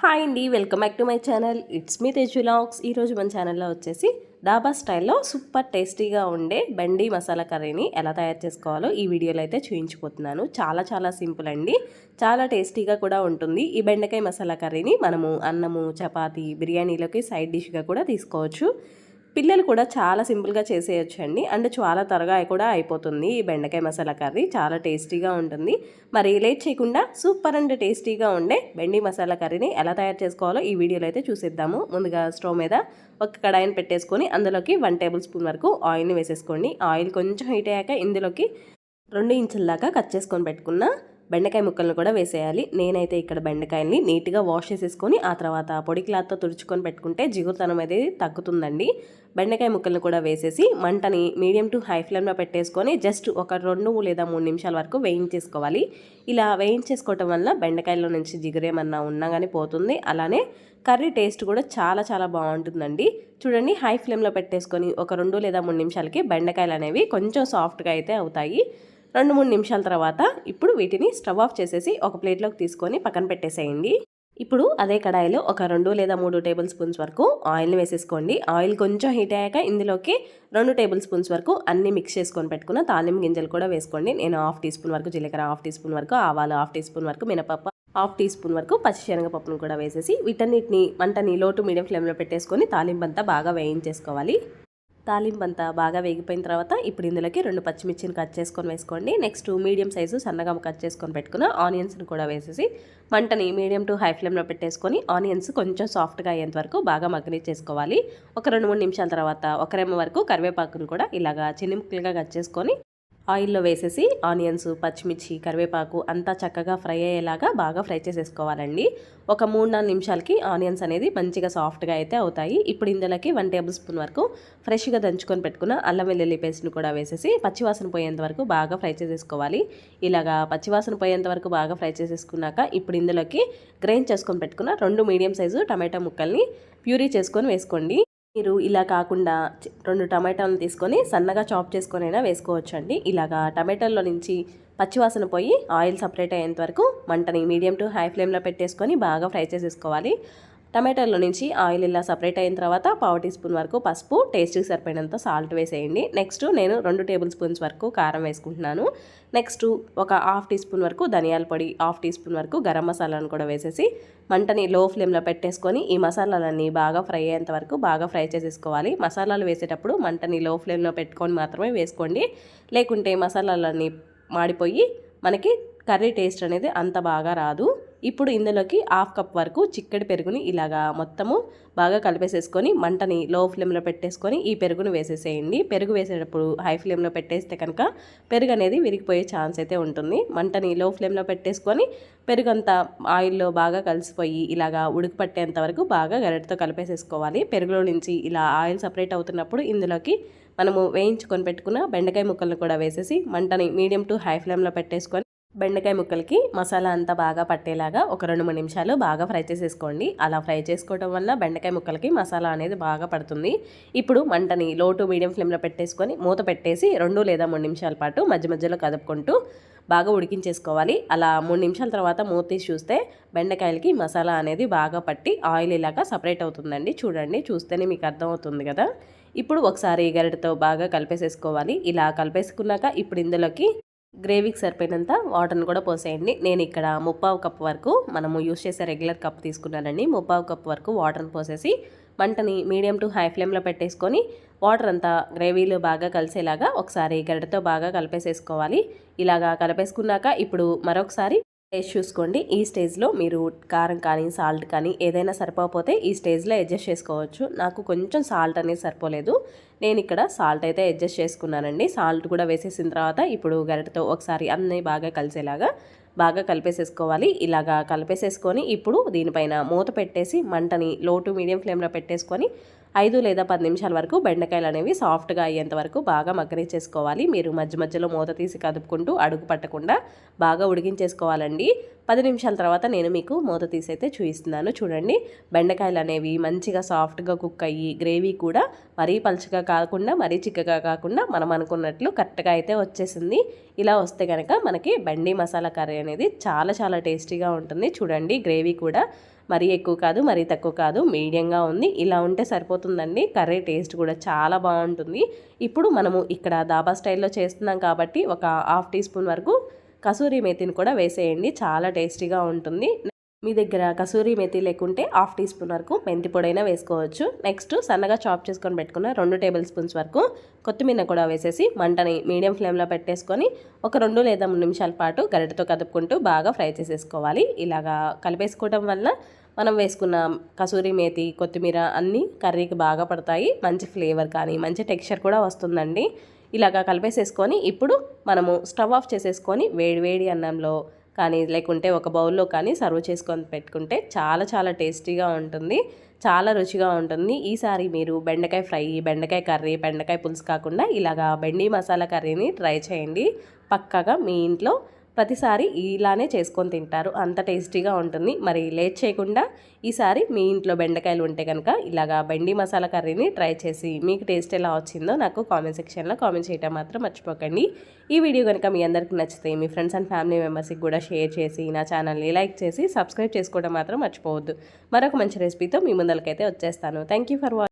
Hi అండి welcome back to my channel. It's me తెజులాక్స్ ఈరోజు మన ఛానల్లో వచ్చేసి డాబా స్టైల్లో సూపర్ టేస్టీగా ఉండే బండి మసాలా కర్రీని ఎలా తయారు చేసుకోవాలో ఈ వీడియోలో అయితే చూపించిపోతున్నాను చాలా చాలా సింపుల్ అండి. చాలా టేస్టీగా కూడా ఉంటుంది. ఈ బెండకాయ మసాలా కర్రీని మనము అన్నము చపాతీ బిర్యానీలోకి సైడ్ డిష్గా కూడా తీసుకోవచ్చు. పిల్లలు కూడా చాలా సింపుల్గా చేసేయచ్చు అండి అండ్ చాలా త్వరగా కూడా అయిపోతుంది ఈ బెండకాయ మసాలా కర్రీ. చాలా టేస్టీగా ఉంటుంది. మరి లేట్ చేయకుండా సూపర్ అండ్ టేస్టీగా ఉండే బెండి మసాలా కర్రీని ఎలా తయారు చేసుకోవాలో ఈ వీడియోలో అయితే చూసేద్దాము. ముందుగా స్టవ్ మీద ఒక కడాయిని పెట్టేసుకొని అందులోకి వన్ టేబుల్ స్పూన్ వరకు ఆయిల్ని వేసేసుకోండి. ఆయిల్ కొంచెం హీట్ అయ్యాక ఇందులోకి రెండు ఇంచుల దాకా కట్ చేసుకొని పెట్టుకున్న బెండకాయ ముక్కలను కూడా వేసేయాలి. నేనైతే ఇక్కడ బెండకాయల్ని నీట్గా వాష్ చేసేసుకొని ఆ తర్వాత పొడి క్లాత్తో తుడుచుకొని పెట్టుకుంటే జిగురుతనం అనేది తగ్గుతుందండి. బెండకాయ ముక్కలను కూడా వేసేసి మంటని మీడియం టు హై ఫ్లేమ్లో పెట్టేసుకొని జస్ట్ ఒక రెండు లేదా మూడు నిమిషాల వరకు వేయించేసుకోవాలి. ఇలా వేయించేసుకోవటం వల్ల బెండకాయలో నుంచి జిగురేమన్నా ఉన్నా కానీ పోతుంది. అలానే కర్రీ టేస్ట్ కూడా చాలా చాలా బాగుంటుందండి. చూడండి హై ఫ్లేమ్లో పెట్టేసుకొని ఒక రెండు లేదా మూడు నిమిషాలకి బెండకాయలు అనేవి కొంచెం సాఫ్ట్గా అయితే అవుతాయి. రెండు మూడు నిమిషాల తర్వాత ఇప్పుడు వీటిని స్టవ్ ఆఫ్ చేసేసి ఒక ప్లేట్లోకి తీసుకొని పక్కన పెట్టేసేయండి. ఇప్పుడు అదే కడాయిలో ఒక రెండు లేదా మూడు టేబుల్ స్పూన్స్ వరకు ఆయిల్ని వేసేసుకోండి. ఆయిల్ కొంచెం హీట్ అయ్యాక ఇందులోకి రెండు టేబుల్ స్పూన్స్ వరకు అన్ని మిక్స్ చేసుకొని పెట్టుకున్న తాలింపు గింజలు కూడా వేసుకోండి. నేను హాఫ్ టీ స్పూన్ వరకు జీలకర్ర హాఫ్ టీ స్పూన్ వరకు ఆవాలు హాఫ్ టీ స్పూన్ వరకు మినపప్పు హాఫ్ టీ స్పూన్ వరకు పచ్చిశనగపప్పును కూడా వేసేసి వీటన్నిటిని మంటని లోటు మీడియం ఫ్లేమ్లో పెట్టేసుకొని తాలింపు అంతా బాగా వేయించేసుకోవాలి. తాలింపు అంతా బాగా వేగిపోయిన తర్వాత ఇప్పుడు ఇందులోకి రెండు పచ్చిమిర్చిని కట్ చేసుకొని వేసుకోండి. నెక్స్ట్ మీడియం సైజు సన్నగా కట్ చేసుకొని పెట్టుకున్న ఆనియన్స్ని కూడా వేసేసి మంటని మీడియం టు హై ఫ్లేమ్లో పెట్టేసుకొని ఆనియన్స్ కొంచెం సాఫ్ట్గా అయ్యేంత వరకు బాగా మగ్గని చేసుకోవాలి ఒక రెండు మూడు నిమిషాల తర్వాత ఒక రెమ్మ వరకు కరివేపాకును కూడా ఇలాగా చిన్ని ముక్కలుగా కట్ చేసుకొని ఆయిల్లో వేసేసి ఆనియన్స్ పచ్చిమిర్చి కరివేపాకు అంతా చక్కగా ఫ్రై అయ్యేలాగా బాగా ఫ్రై చేసేసుకోవాలండి. ఒక మూడు నాలుగు నిమిషాలకి ఆనియన్స్ అనేది మంచిగా సాఫ్ట్గా అయితే అవుతాయి. ఇప్పుడు ఇందులోకి వన్ టేబుల్ స్పూన్ వరకు ఫ్రెష్గా దంచుకొని పెట్టుకున్న అల్లం వెల్లుల్లి పేస్ట్ని కూడా వేసేసి పచ్చివాసన పోయేంత వరకు బాగా ఫ్రై చేసేసుకోవాలి. ఇలాగా పచ్చివాసన పోయేంత వరకు బాగా ఫ్రై చేసేసుకున్నాక ఇప్పుడు ఇందులోకి గ్రైండ్ చేసుకొని పెట్టుకున్న రెండు మీడియం సైజు టమాటా ముక్కల్ని ప్యూరీ చేసుకొని వేసుకోండి. మీరు ఇలా కాకుండా రెండు టమాటాలను తీసుకొని సన్నగా చాప్ చేసుకొని అయినా వేసుకోవచ్చు అండి ఇలాగా టమాటాల్లో నుంచి పచ్చివాసన పోయి ఆయిల్ సపరేట్ అయ్యేంత వరకు మంటని మీడియం టు హై ఫ్లేమ్లో పెట్టేసుకొని బాగా ఫ్రై చేసేసుకోవాలి. టమాటాలో నుంచి ఆయిల్ ఇలా సపరేట్ అయిన తర్వాత పావు టీ స్పూన్ వరకు పసుపు టేస్ట్కి సరిపోయినంత సాల్ట్ వేసేయండి. నెక్స్ట్ నేను రెండు టేబుల్ స్పూన్స్ వరకు కారం వేసుకుంటున్నాను. నెక్స్ట్ ఒక హాఫ్ టీ స్పూన్ వరకు ధనియాల పొడి హాఫ్ టీ స్పూన్ వరకు గరం మసాలాను కూడా వేసేసి మంటని లో ఫ్లేమ్లో పెట్టేసుకొని ఈ మసాలాలన్నీ బాగా ఫ్రై అయ్యేంత వరకు బాగా ఫ్రై చేసేసుకోవాలి. మసాలాలు వేసేటప్పుడు మంటని లో ఫ్లేమ్లో పెట్టుకొని మాత్రమే వేసుకోండి. లేకుంటే మసాలాలన్నీ మాడిపోయి మనకి కర్రీ టేస్ట్ అనేది అంత బాగా రాదు. ఇప్పుడు ఇందులోకి హాఫ్ కప్ వరకు చిక్కడి పెరుగుని ఇలాగా మొత్తము బాగా కలిపేసేసుకొని మంటని లో ఫ్లేమ్లో పెట్టేసుకొని ఈ పెరుగును వేసేసేయండి. పెరుగు వేసేటప్పుడు హై ఫ్లేమ్లో పెట్టేస్తే కనుక పెరుగు అనేది విరిగిపోయే ఛాన్స్ అయితే ఉంటుంది. మంటని లో ఫ్లేమ్లో పెట్టేసుకొని పెరుగు అంతా ఆయిల్లో బాగా కలిసిపోయి ఇలాగా ఉడికి పట్టేంత వరకు బాగా గరిటతో కలిపేసేసుకోవాలి. పెరుగులో నుంచి ఇలా ఆయిల్ సపరేట్ అవుతున్నప్పుడు ఇందులోకి మనము వేయించుకొని పెట్టుకున్న బెండకాయ ముక్కలను కూడా వేసేసి మంటని మీడియం టు హై ఫ్లేమ్లో పెట్టేసుకొని బెండకాయ ముక్కలకి మసాలా అంతా బాగా పట్టేలాగా ఒక రెండు మూడు నిమిషాలు బాగా ఫ్రై చేసేసుకోండి. అలా ఫ్రై చేసుకోవడం వల్ల బెండకాయ ముక్కలకి మసాలా అనేది బాగా పడుతుంది. ఇప్పుడు మంటని లో టు మీడియం ఫ్లేమ్లో పెట్టేసుకొని మూత పెట్టేసి రెండు లేదా మూడు నిమిషాల పాటు మధ్య మధ్యలో కదుపుకుంటూ బాగా ఉడికించేసుకోవాలి. అలా మూడు నిమిషాల తర్వాత మూత తీసి చూస్తే బెండకాయలకి మసాలా అనేది బాగా పట్టి ఆయిల్ ఇలాగా సపరేట్ అవుతుందండి. చూడండి చూస్తేనే మీకు అర్థమవుతుంది కదా. ఇప్పుడు ఒకసారి గరిటతో బాగా కలిపేసేసుకోవాలి. ఇలా కలిపేసుకున్నాక ఇప్పుడు ఇందులోకి గ్రేవీకి సరిపోయినంత వాటర్ని కూడా పోసేయండి. నేను ఇక్కడ ముప్పావు కప్ వరకు మనము యూస్ చేసే రెగ్యులర్ కప్ తీసుకున్నానండి. ముప్పావు కప్ వరకు వాటర్ని పోసేసి మంటని మీడియం టు హై ఫ్లేమ్లో పెట్టేసుకొని వాటర్ అంతా గ్రేవీలో బాగా కలిసేలాగా ఒకసారి గరిటతో బాగా కలిపేసేసుకోవాలి. ఇలాగా కలిపేసుకున్నాక ఇప్పుడు మరొకసారి టేస్ట్ చూసుకోండి. ఈ స్టేజ్లో మీరు కారం కానీ సాల్ట్ కానీ ఏదైనా సరిపోకపోతే ఈ స్టేజ్లో అడ్జస్ట్ చేసుకోవచ్చు. నాకు కొంచెం సాల్ట్ అనేది సరిపోలేదు. నేను ఇక్కడ సాల్ట్ అయితే అడ్జస్ట్ చేసుకున్నానండి. సాల్ట్ కూడా వేసేసిన తర్వాత ఇప్పుడు గరిటతో ఒకసారి అన్నీ బాగా కలిసేలాగా బాగా కలిపేసేసుకోవాలి. ఇలాగా కలిపేసేసుకొని ఇప్పుడు దీనిపైన మూత పెట్టేసి మంటని లో టు మీడియం ఫ్లేమ్లో పెట్టేసుకొని ఐదు లేదా పది నిమిషాల వరకు బెండకాయలు అనేవి సాఫ్ట్గా అయ్యేంత వరకు బాగా మగ్గనిచ్చేసుకోవాలి. మీరు మధ్య మధ్యలో మూత తీసి కదుపుకుంటూ అడుగు పట్టకుండా బాగా ఉడికించేసుకోవాలండి. పది నిమిషాల తర్వాత నేను మీకు మూత తీసైతే చూపిస్తున్నాను. చూడండి బెండకాయలు అనేవి మంచిగా సాఫ్ట్గా కుక్ అయ్యి గ్రేవీ కూడా మరీ పలుచగా కాకుండా మరీ చిక్కగా కాకుండా మనం అనుకున్నట్లు కరెక్ట్గా అయితే వచ్చేసింది. ఇలా వస్తే కనుక మనకి బండి మసాలా కర్రీ అనేది చాలా చాలా టేస్టీగా ఉంటుంది. చూడండి గ్రేవీ కూడా మరీ ఎక్కువ కాదు మరీ తక్కువ కాదు మీడియంగా ఉంది. ఇలా ఉంటే సరిపోతుందండి. కర్రీ టేస్ట్ కూడా చాలా బాగుంటుంది. ఇప్పుడు మనము ఇక్కడ దాబా స్టైల్లో చేస్తున్నాం కాబట్టి ఒక హాఫ్ టీ స్పూన్ వరకు కసూరి మేతిని కూడా వేసేయండి. చాలా టేస్టీగా ఉంటుంది. మీ దగ్గర కసూరి మెతి లేకుంటే హాఫ్ టీ స్పూన్ వరకు మెంతి పొడైనా వేసుకోవచ్చు. నెక్స్ట్ సన్నగా చాప్ చేసుకొని పెట్టుకున్న రెండు టేబుల్ స్పూన్స్ వరకు కొత్తిమీర కూడా వేసేసి మంటని మీడియం ఫ్లేమ్లో పెట్టేసుకొని ఒక రెండు లేదా మూడు నిమిషాల పాటు గరిటతో కదుపుకుంటూ బాగా ఫ్రై చేసేసుకోవాలి. ఇలాగా కలిపేసుకోవడం వల్ల మనం వేసుకున్న కసూరి మేతి కొత్తిమీర అన్నీ కర్రీకి బాగా పడతాయి. మంచి ఫ్లేవర్ కానీ మంచి టెక్స్చర్ కూడా వస్తుందండి. ఇలాగా కలిపేసేసుకొని ఇప్పుడు మనము స్టవ్ ఆఫ్ చేసేసుకొని వేడి వేడి అన్నంలో కానీ లేకుంటే ఒక బౌల్లో కానీ సర్వ్ చేసుకొని పెట్టుకుంటే చాలా చాలా టేస్టీగా ఉంటుంది చాలా రుచిగా ఉంటుంది. ఈసారి మీరు బెండకాయ ఫ్రై బెండకాయ కర్రీ బెండకాయ పులుసు కాకుండా ఇలాగా బెండి మసాలా కర్రీని ట్రై చేయండి. పక్కాగా మీ ఇంట్లో ప్రతిసారి ఇలానే చేసుకొని తింటారు. అంత టేస్టీగా ఉంటుంది. మరి లేట్ చేయకుండా ఈసారి మీ ఇంట్లో బెండకాయలు ఉంటే కనుక ఇలాగా బెండి మసాలా కర్రీని ట్రై చేసి మీకు టేస్ట్ ఎలా వచ్చిందో నాకు కామెంట్ సెక్షన్లో కామెంట్ చేయటం మాత్రం మర్చిపోకండి. ఈ వీడియో కనుక మీ అందరికీ నచ్చితే మీ ఫ్రెండ్స్ అండ్ ఫ్యామిలీ మెంబర్స్కి కూడా షేర్ చేసి నా ఛానల్ని లైక్ చేసి సబ్స్క్రైబ్ చేసుకోవడం మాత్రం మర్చిపోవద్దు. మరొక మంచి రెసిపీతో మీ ముందరికైతే వచ్చేస్తాను. Thank you for watching